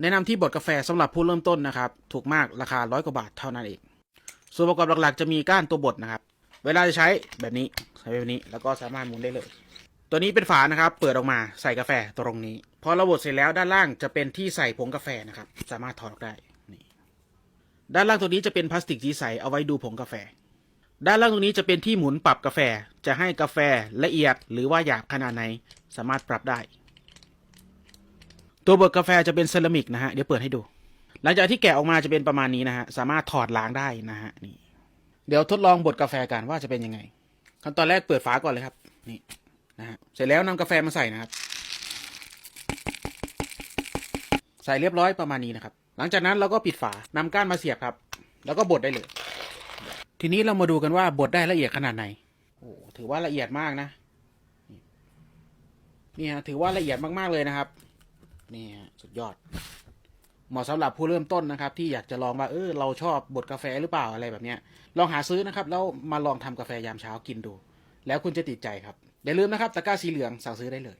แนะนำที่บดกาแฟสำหรับผู้เริ่มต้นนะครับ ถูกมากราคาร้อยกว่าบาทเท่านั้นเอง ส่วนประกอบหลักๆ จะมีก้านตัวบดนะครับ เวลาจะใช้แบบนี้ใช้แบบนี้แล้วก็สามารถหมุนได้เลย ตัวนี้เป็นฝานะครับ เปิดออกมาใส่กาแฟตรงนี้ พอเราบดเสร็จแล้วด้านล่างจะเป็นที่ใส่ผงกาแฟนะครับ สามารถถอดออกได้นี่ด้านล่างตัวนี้จะเป็นพลาสติกที่ใส่เอาไว้ดูผงกาแฟ ด้านล่างตรงนี้จะเป็นที่หมุนปรับกาแฟ จะให้กาแฟละเอียดหรือว่าหยาบขนาดไหนสามารถปรับได้ ตัวบดกาแฟจะเป็นเซรามิกนะฮะ เดี๋ยวเปิดให้ดู หลังจากที่แกะออกมาจะเป็นประมาณนี้นะฮะ สามารถถอดล้างได้นะฮะนี่ เดี๋ยวทดลองบดกาแฟกันว่าจะเป็นยังไง ขั้นตอนแรกเปิดฝาก่อนเลยครับ นี่นะฮะ เสร็จแล้วนำกาแฟมาใส่นะครับ ใส่เรียบร้อยประมาณนี้นะครับ หลังจากนั้นเราก็ปิดฝานำก้านมาเสียบครับ แล้วก็บดได้เลย ทีนี้เรามาดูกันว่าบดได้ละเอียดขนาดไหน โอ้ถือว่าละเอียดมากนะนี่ฮะถือว่าละเอียดมากๆเลยนะครับ นี่สุดยอด เหมาะสำหรับผู้เริ่มต้นนะครับ ที่อยากจะลองว่าเออเราชอบบดกาแฟหรือเปล่าอะไรแบบเนี้ยลองหาซื้อนะครับแล้วมาลองทำกาแฟยามเช้ากินดู แล้วคุณจะติดใจครับอย่าลืมนะครับตะกร้าสีเหลืองสั่งซื้อได้เลย